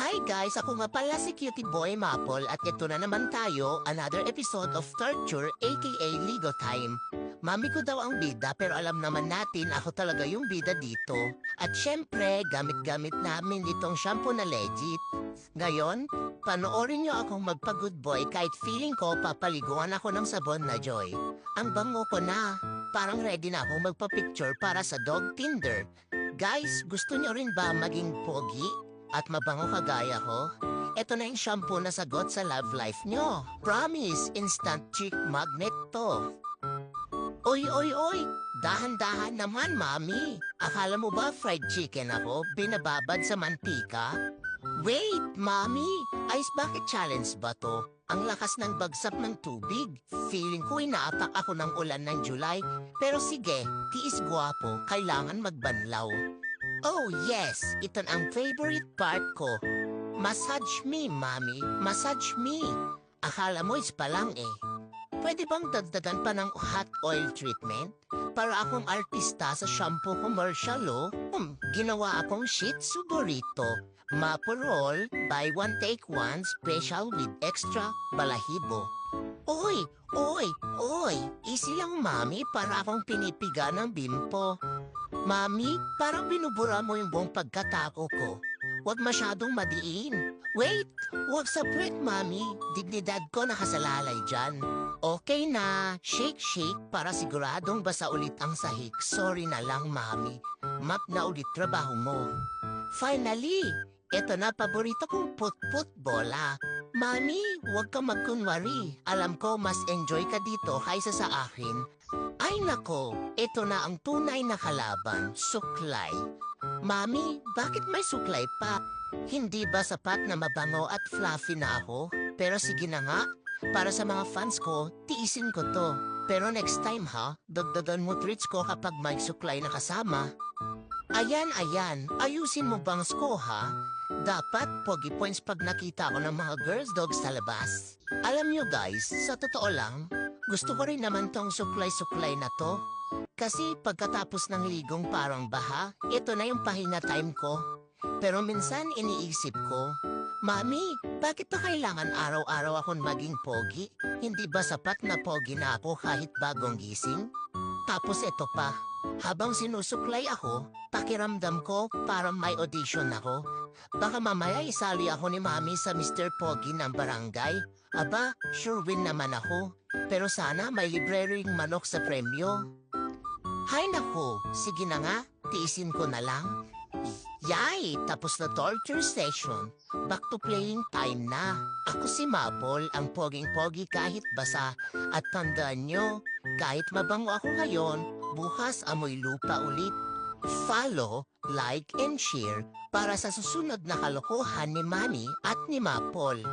Hi guys, ako nga pala si Cutie Boy Maple at ito na naman tayo, another episode of Torture aka Ligo Time. Mami ko daw ang bida pero alam naman natin ako talaga yung bida dito. At syempre, gamit-gamit namin itong shampoo na legit. Ngayon, panoorin niyo akong magpa-good boy kahit feeling ko papaliguan ako ng sabon na joy. Ang bango ko na. Parang ready na akong magpa-picture para sa dog Tinder. Guys, gusto niyo rin ba maging pogi? At mabango kagaya ko? Ito na yung shampoo na sagot sa love life nyo. Promise, instant chick magnet to. Oy, oy, oy! Dahan-dahan naman, mami. Akala mo ba fried chicken ako, binababad sa mantika? Wait, mami! Ice bucket challenge ba to? Ang lakas ng bagsak ng tubig. Feeling ko inaapak ako ng ulan ng July. Pero sige, tiis gwapo, kailangan magbanlaw. Oh yes, ito ang favorite part ko. Massage me, mami. Massage me. Akala mo is pa lang eh. Pwede bang dagdagan pa ng hot oil treatment? Para akong artista sa shampoo commercial, oh. Hmm, ginawa akong shih tzu burrito. Maple roll, buy one take one, special with extra balahibo. Oy, oy, oy, easy lang mami para akong pinipiga ng bimpo. Mami, parang binubura mo yung buong pagkatako ko. Huwag masyadong madiin. Wait, huwag sa puwet, Mami. Dignidad ko nakasalalay dyan. Okay na, shake shake para siguradong basa ulit ang sahig. Sorry na lang, Mami. Map na ulit trabaho mo. Finally, eto na paborito kong put-put bola. Mami, huwag ka magkunwari. Alam ko mas enjoy ka dito kaysa sa akin. Ay nako, ito na ang tunay na kalaban, suklay. Mami, bakit may suklay pa? Hindi ba sapat na mabango at fluffy na ako? Pero sige na nga, para sa mga fans ko, tiisin ko to. Pero next time ha, dagdagan mo treats ko kapag may suklay na kasama. Ayan, ayan, ayusin mo bang sko ha? Dapat pogi points pag nakita ko ng mga girls dogs sa labas. Alam nyo guys, sa totoo lang, gusto ko rin naman tong suklay-suklay na to. Kasi pagkatapos ng ligong parang baha, ito na yung pahinga time ko. Pero minsan iniisip ko, Mami, bakit pa kailangan araw-araw akong maging pogi? Hindi ba sapat na pogi na ako kahit bagong gising? Tapos ito pa, habang sinusuklay ako, pakiramdam ko parang may audition ako. Baka mamaya isali ako ni Mami sa Mr. Pogi ng barangay. Aba, sure win naman ako. Pero sana may libre ring manok sa premyo. Hay nako, sige na nga, tiisin ko na lang. Yay! Tapos na torture session. Back to playing time na. Ako si Maple, ang poging-pogi kahit basa. At tandaan nyo, kahit mabango ako ngayon, bukas amoy lupa ulit. Follow, like, and share para sa susunod na kalokohan ni Manny at ni Maple.